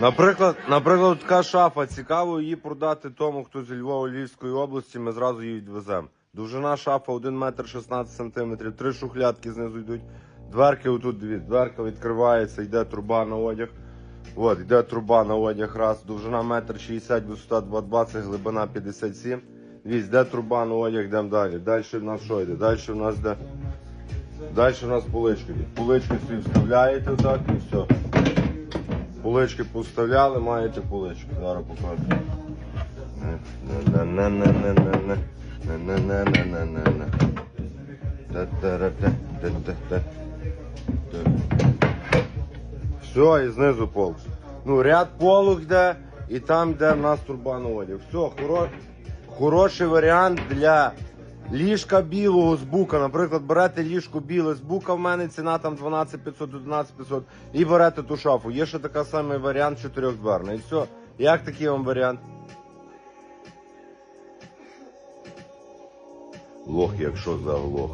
Наприклад, наприклад, така шафа. Цікаво її продати тому, хто зі Львова Львівської області, ми зразу її відвеземо. Довжина шафа 1 метр 16 сантиметрів, три шухлядки знизу йдуть. Дверки отут дві. Дверка відкривається, йде труба на одяг. От, йде труба на одяг раз. Довжина метр 60, висота 2,20, глибина 57. Дивіться, де труба на одяг, йдемо далі. Далі в нас що йде? Далі в нас де. Далі в нас полички. йдуть. Полички собі вставляєте так і все. Полички поставляли, маєте полички. Зараз покажу. Все, і знизу полк. Ну, ряд полок йде, і там йде в нас турбан одяг. Все, хоро... хороший варіант для ліжка білого з бука. Наприклад, берете ліжко біле з бука, в мене ціна там 12500, 11500 і берете ту шафу. Є ще така самий варіант чотирьохдверний. І все. Як такий вам варіант? Лох, якщо заглох.